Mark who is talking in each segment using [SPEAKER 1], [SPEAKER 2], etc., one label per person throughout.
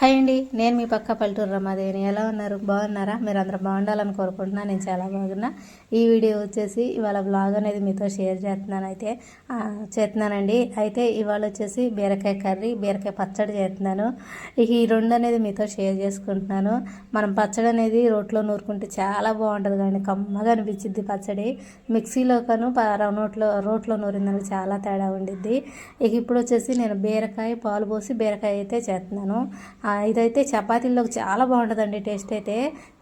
[SPEAKER 1] Hi అండి నేను మీ పక్క పల్లెటూరు రమాదేవిని. ఎలా ఉన్నారు? బాగున్నారా? మీరు అందరూ బాగుండాలని కోరుకుంటున్నా. నేను చాలా బాగున్నా. ఈ వీడియో వచ్చేసి ఇవాళ బ్లాగ్ అనేది మీతో షేర్ చేస్తున్నాను అయితే. చేస్తున్నానండి. అయితే ఇవాళ వచ్చేసి బీరకాయ కర్రీ బీరకాయ పచ్చడి చేస్తున్నాను. ఇక ఈ రెండు అనేది మీతో షేర్ చేసుకుంటున్నాను. మనం పచ్చడి అనేది రోట్లో నూరుకుంటే చాలా బాగుంటుంది కానీ కమ్మగా అనిపించింది పచ్చడి. మిక్సీలో కను నోట్లో రోట్లో నూరిందని చాలా తేడా ఉండిద్ది. ఇక ఇప్పుడు వచ్చేసి నేను బీరకాయ పాలు పోసి బీరకాయ అయితే చేస్తున్నాను. ఇదైతే చపాతీల్లోకి చాలా బాగుంటుందండి. టేస్ట్ అయితే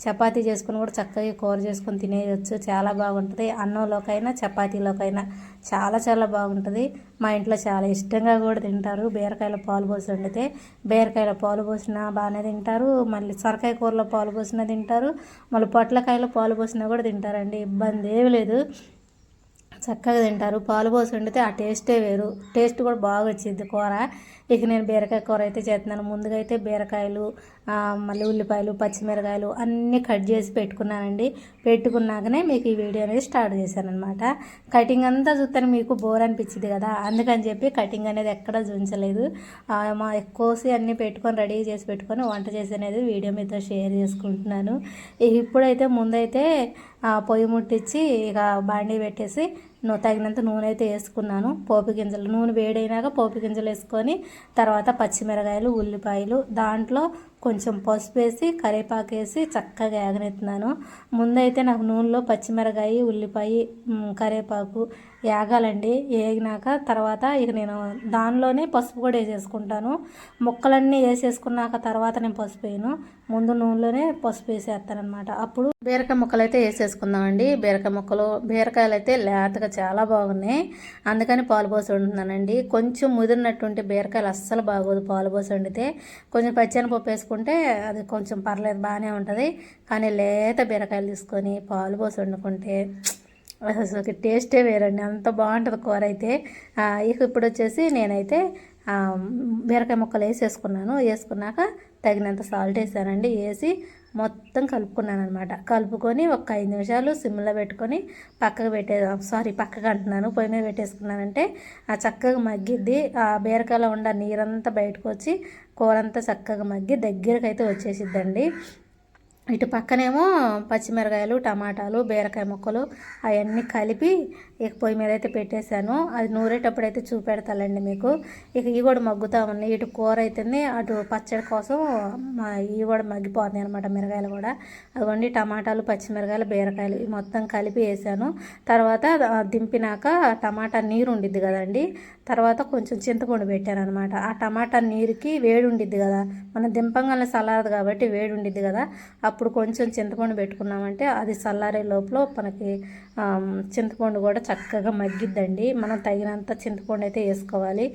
[SPEAKER 1] చపాతీ చేసుకుని కూడా చక్కగా కూర చేసుకొని తినేయచ్చు. చాలా బాగుంటుంది. అన్నంలోకైనా చపాతీలోకైనా చాలా చాలా బాగుంటుంది. మా ఇంట్లో చాలా ఇష్టంగా కూడా తింటారు. బీరకాయల పాలు పోసి వండితే బీరకాయల పాలు పోసినా బాగానే తింటారు. మళ్ళీ సొరకాయ కూరలో పాలు పోసినా తింటారు. మళ్ళీ పొట్లకాయలో పాలు పోసినా కూడా తింటారండి. ఇబ్బంది ఏమీ లేదు. చక్కగా తింటారు. పాలు పోసి వండితే ఆ టేస్టే వేరు. టేస్ట్ కూడా బాగా వచ్చింది కూర. ఇక నేను బీరకాయ కూర అయితే చేస్తున్నాను. ముందుగా అయితే బీరకాయలు మళ్ళీ ఉల్లిపాయలు పచ్చిమిరకాయలు అన్నీ కట్ చేసి పెట్టుకున్నానండి. పెట్టుకున్నాకనే మీకు ఈ వీడియో అనేది స్టార్ట్ చేశాను అనమాట కటింగ్ అంతా చూస్తాను మీకు బోర్ అనిపించింది కదా. అందుకని చెప్పి కటింగ్ అనేది ఎక్కడ చూపించలేదు. మా ఎక్కువసి అన్నీ పెట్టుకొని రెడీ చేసి పెట్టుకొని వంట చేసి అనేది వీడియో మీతో షేర్ చేసుకుంటున్నాను. ఇప్పుడైతే ముందైతే పొయ్యి ముట్టించి ఇక బాండీ పెట్టేసి తగినంత నూనె అయితే వేసుకున్నాను. పోపు గింజలు నూనె వేడైనాక పోపు గింజలు వేసుకొని తర్వాత పచ్చిమిరకాయలు ఉల్లిపాయలు దాంట్లో కొంచెం పసుపు వేసి కరివేపాకు వేసి చక్కగా ఏగనెత్తున్నాను. ముందైతే నాకు నూనెలో పచ్చిమిరకాయ ఉల్లిపాయ కరివేపాకు ఏగాలండి. ఏగినాక తర్వాత ఇక నేను దానిలోనే పసుపు కూడా వేసేసుకుంటాను. ముక్కలన్నీ వేసేసుకున్నాక తర్వాత నేను పసుపు వేయను. ముందు నూనెలోనే పసుపు వేసేస్తాను అనమాట అప్పుడు బీరకాయ ముక్కలు అయితే వేసేసుకుందామండి. బీరకాయ ముక్కలు బీరకాయలు అయితే లేతగా చాలా బాగున్నాయి. అందుకని పాలు పోసి వండుతున్నానండి. కొంచెం ముదిరినట్టుంటే బీరకాయలు అస్సలు బాగోదు పాలు పోసి వండితే. కొంచెం పచ్చెనపప్పు వేసుకుంటే అది కొంచెం పర్లేదు బాగానే ఉంటుంది. కానీ లేత బీరకాయలు తీసుకొని పాలు పోసి వండుకుంటే అసలు టేస్టే వేరండి. అంత బాగుంటుంది కూర అయితే. ఇక ఇప్పుడు వచ్చేసి నేనైతే బీరకాయ ముక్కలు వేసేసుకున్నాను. వేసుకున్నాక తగినంత సాల్ట్ వేసానండి. వేసి మొత్తం కలుపుకున్నాను అనమాట కలుపుకొని ఒక ఐదు నిమిషాలు సిమ్లో పెట్టుకొని పక్కకు పెట్టే సారీ పక్కకు అంటున్నాను. పొయ్యి మీద పెట్టేసుకున్నానంటే ఆ చక్కగా మగ్గిద్ది. ఆ బీరకాయలో ఉన్న నీరంతా బయటకు వచ్చి కూర అంతా చక్కగా మగ్గి దగ్గరకు అయితే వచ్చేసిద్దండి. ఇటు పక్కనేమో పచ్చిమిరకాయలు టమాటాలు బీరకాయ ముక్కలు అవన్నీ కలిపి ఇక పొయ్యి మీద అయితే పెట్టేశాను. అది నూరేటప్పుడు అయితే చూపెడతానండి మీకు. ఇక ఇవి కూడా మగ్గుతా ఉన్నాయి ఇటు కూర అవుతుంది అటు పచ్చడి కోసం మా ఇవి కూడా మగ్గిపోతుంది అనమాట మిరకాయలు కూడా. అదిగోండి టమాటాలు పచ్చిమిరకాయలు బీరకాయలు ఇవి మొత్తం కలిపి వేసాను. తర్వాత దింపినాక టమాటా నీరు ఉండిద్ది కదండి. తర్వాత కొంచెం చింతపండు పెట్టాను అనమాట ఆ టమాటా నీరుకి వేడి ఉండిద్ది కదా. మనం దింపంగానే సలాదు కాబట్టి వేడి ఉండిద్ది కదా. అప్పుడు కొంచెం చింతపండు పెట్టుకున్నామంటే అది చల్లారే లోపల మనకి చింతపండు కూడా చక్కగా మగ్గిద్దండి. మనం తగినంత చింతపండు అయితే వేసుకోవాలి.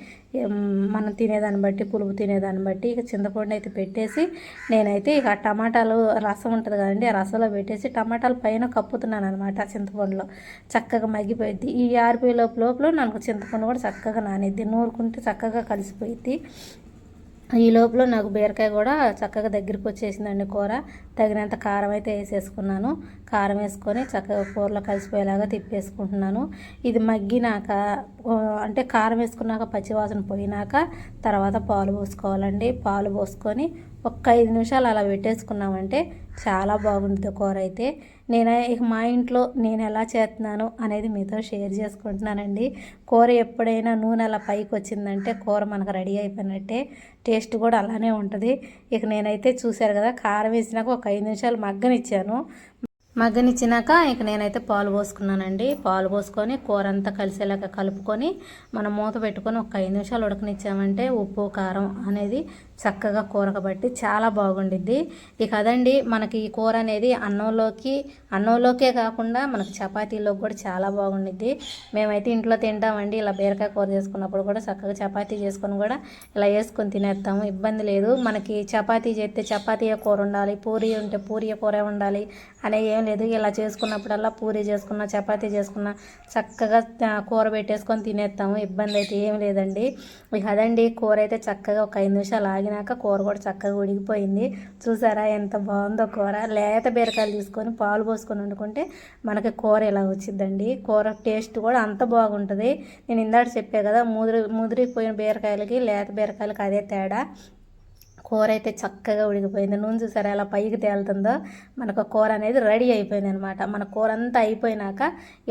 [SPEAKER 1] మనం తినేదాన్ని బట్టి పులుపు తినేదాన్ని బట్టి ఇక చింతపండు అయితే పెట్టేసి నేనైతే ఇక టమాటాలు రసం ఉంటుంది కదండి ఆ రసంలో పెట్టేసి టమాటాలు పైన కప్పుతున్నాను అనమాట చింతపండులో. చక్కగా మగ్గిపోయింది ఈ ఆరిపోయే లోపు లోపల నాకు చింతపండు కూడా చక్కగా నానిద్ది. నూరుకుంటే చక్కగా కలిసిపోయింది ఈ లోపల నాకు బీరకాయ కూడా చక్కగా దగ్గరికి వచ్చేసిందండి కూర. తగినంత కారం అయితే వేసేసుకున్నాను. కారం వేసుకొని చక్కగా కూరలో కలిసిపోయేలాగా తిప్పేసుకుంటున్నాను. ఇది మగ్గినాక అంటే కారం వేసుకున్నాక పచ్చివాసన పోయినాక తర్వాత పాలు పోసుకోవాలండి. పాలు పోసుకొని ఒక్క ఐదు నిమిషాలు అలా పెట్టేసుకున్నామంటే చాలా బాగుంటుంది కూర అయితే. నేను ఇక మా ఇంట్లో నేను ఎలా చేస్తున్నాను అనేది మీతో షేర్ చేసుకుంటున్నానండి. కూర ఎప్పుడైనా నూనె అలా పైకి వచ్చిందంటే కూర మనకు రెడీ అయిపోయినట్టే. టేస్ట్ కూడా అలానే ఉంటుంది. ఇక నేనైతే చూశారు కదా కారం వేసినాక ఒక ఒక ఐదు నిమిషాలు మగ్గనిచ్చాను. మగ్గనిచ్చినాక ఇక నేనైతే పాలు పోసుకున్నానండి. పాలు పోసుకొని కూర అంతా కలిసేలాగా కలుపుకొని మనం మూత పెట్టుకొని ఒక ఐదు నిమిషాలు ఉడకనిచ్చామంటే ఉప్పు కారం అనేది చక్కగా కూరకబట్టి చాలా బాగుండిద్ది. ఇక అదండి మనకి ఈ కూర అనేది అన్నంలోకి అన్నంలోకే కాకుండా మనకి చపాతీలోకి కూడా చాలా బాగుండిద్ది. మేమైతే ఇంట్లో తింటామండి. ఇలా బీరకాయ కూర చేసుకున్నప్పుడు కూడా చక్కగా చపాతీ చేసుకొని కూడా ఇలా వేసుకొని తినేస్తాము. ఇబ్బంది లేదు. మనకి చపాతీ చేస్తే చపాతీ కూర ఉండాలి పూరి ఉంటే పూరి కూర ఉండాలి అనే ఏం లేదు. ఇలా చేసుకున్నప్పుడల్లా పూరి చేసుకున్న చపాతీ చేసుకున్న చక్కగా కూర పెట్టేసుకొని తినేస్తాము. ఇబ్బంది అయితే ఏం లేదండి. ఇక అదండి కూర అయితే చక్కగా ఒక ఐదు నిమిషాలు ఆగినాక కూర కూడా చక్కగా ఉడిగిపోయింది చూసారా ఎంత బాగుందో కూర. లేత బీరకాయలు తీసుకొని పాలు పోసుకొని వండుకుంటే మనకి కూర ఇలా వచ్చిందండి కూర టేస్ట్ కూడా అంత బాగుంటుంది. నేను ఇందాక చెప్పే కదా ముదిరి ముదిరిపోయిన బీరకాయలకి లేత బీరకాయలకి అదే తేడా. కూర అయితే చక్కగా ఉడికిపోయింది. నూనె చూసారా ఎలా పైకి తేలుతుందో? మనకు కూర అనేది రెడీ అయిపోయింది అనమాట మన కూర అంతా అయిపోయినాక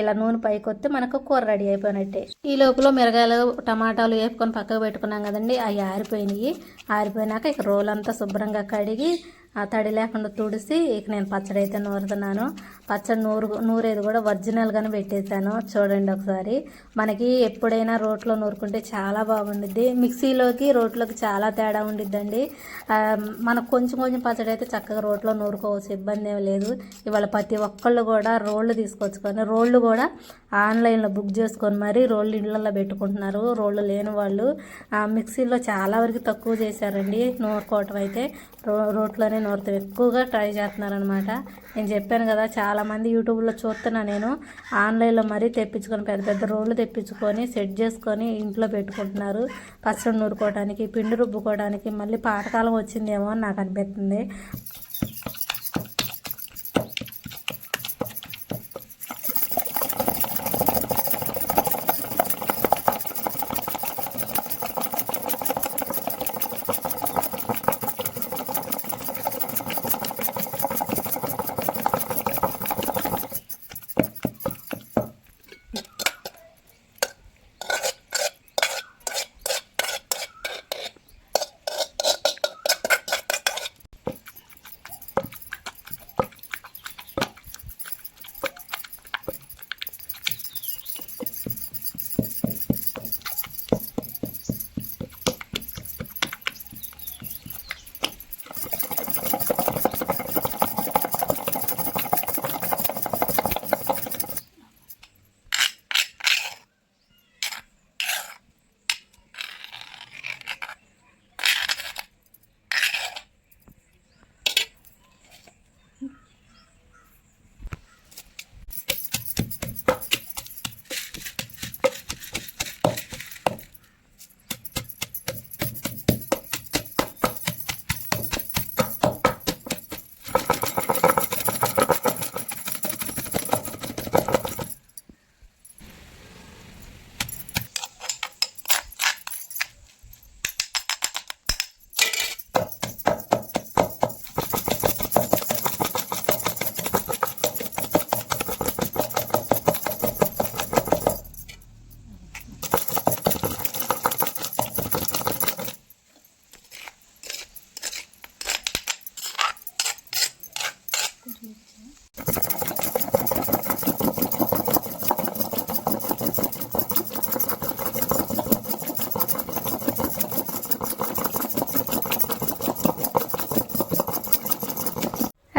[SPEAKER 1] ఇలా నూనె పైకి వస్తే మనకు కూర రెడీ అయిపోయినట్టే. ఈ లోపల మిరగాయలు టమాటాలు వేపుకొని పక్కకు పెట్టుకున్నాం కదండి. అవి ఆరిపోయినాయి. ఆరిపోయినాక ఇక రోలంతా శుభ్రంగా కడిగి ఆ తడి లేకుండా తుడిసి ఇక నేను పచ్చడి అయితే నూరుతున్నాను. పచ్చడి నూరు నూరేది కూడా ఒరిజినల్గానే పెట్టేశాను. చూడండి ఒకసారి. మనకి ఎప్పుడైనా రోట్లో నూరుకుంటే చాలా బాగుండిద్ది. మిక్సీలోకి రోట్లోకి చాలా తేడా ఉండిద్దండి. మనకు కొంచెం కొంచెం పచ్చడి అయితే చక్కగా రోట్లో నూరుకోవచ్చు. ఇబ్బంది ఏమి లేదు. ఇవాళ ప్రతి ఒక్కళ్ళు కూడా రోళ్ళు తీసుకొచ్చుకొని రోళ్ళు కూడా ఆన్లైన్లో బుక్ చేసుకొని మరీ రోళ్ళు ఇళ్ళల్లో పెట్టుకుంటున్నారు. రోళ్ళు లేని వాళ్ళు. ఆ, మిక్సీలో చాలా వరకు తక్కువ చేశారండి నూరుకోవటం అయితే. రో రోట్లోనే నూరుతాం ఎక్కువగా ట్రై చేస్తున్నారనమాట నేను చెప్పాను కదా చాలా చాలామంది యూట్యూబ్లో చూస్తున్నా నేను. ఆన్లైన్లో మరీ తెప్పించుకొని పెద్ద పెద్ద రోళ్ళు తెప్పించుకొని సెట్ చేసుకొని ఇంట్లో పెట్టుకుంటున్నారు. పచ్చడి నూరుకోవడానికి పిండి రుబ్బుకోవడానికి మళ్ళీ పాతకాలం వచ్చిందేమో అని నాకు అనిపిస్తుంది.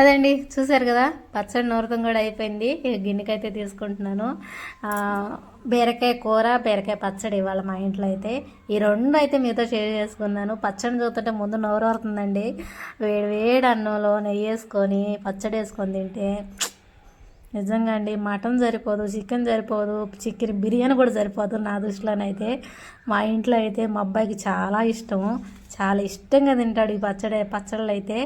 [SPEAKER 1] అదండి చూసారు కదా? పచ్చడి నూరతం కూడా అయిపోయింది. గిన్నెకైతే తీసుకుంటున్నాను. బీరకాయ కూర బీరకాయ పచ్చడి ఇవాళ మా ఇంట్లో అయితే. ఈ రెండు అయితే మీతో షేర్ చేసుకున్నాను. పచ్చడి చూస్తుంటే ముందు నోరు వరుతుందండి వేడి వేడి అన్నంలో నెయ్యి వేసుకొని పచ్చడి వేసుకొని తింటే నిజంగా అండి మటన్ సరిపోదు చికెన్ సరిపోదు చికెన్ బిర్యానీ కూడా సరిపోదు నా దృష్టిలోనైతే మా ఇంట్లో అయితే మా అబ్బాయికి చాలా ఇష్టము చాలా ఇష్టంగా తింటాడు ఈ పచ్చడి పచ్చళ్ళు అయితే.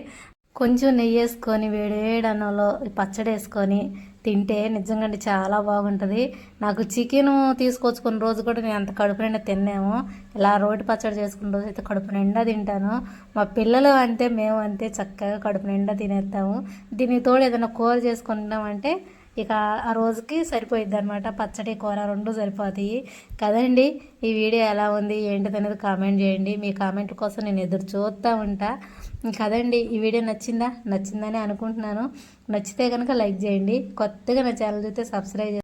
[SPEAKER 1] కొంచెం నెయ్యి వేసుకొని వేడి వేడి అన్నంలో పచ్చడి వేసుకొని తింటే నిజంగా అండి చాలా బాగుంటుంది. నాకు చికెన్ తీసుకొచ్చుకున్న రోజు కూడా నేను అంత కడుపు నిండా తిన్నాము. ఇలా రోటి పచ్చడి చేసుకున్న రోజు అయితే కడుపు నిండా తింటాను. మా పిల్లలు అంతే మేము అంతే చక్కగా కడుపు నిండా తినేస్తాము. దీనికి తోడు ఏదైనా కూర చేసుకుంటామంటే ఇక ఆ రోజుకి సరిపోయిద్ది అనమాట పచ్చడి కూర రెండు సరిపోతాయి. కదండి ఈ వీడియో ఎలా ఉంది ఏంటిది అనేది కామెంట్ చేయండి. మీ కామెంట్ కోసం నేను ఎదురు చూస్తూ ఉంటా. కదండి ఈ వీడియో నచ్చిందా? నచ్చిందని అనుకుంటున్నాను. నచ్చితే కనుక లైక్ చేయండి. కొత్తగా నా ఛానల్ చూస్తే సబ్స్క్రైబ్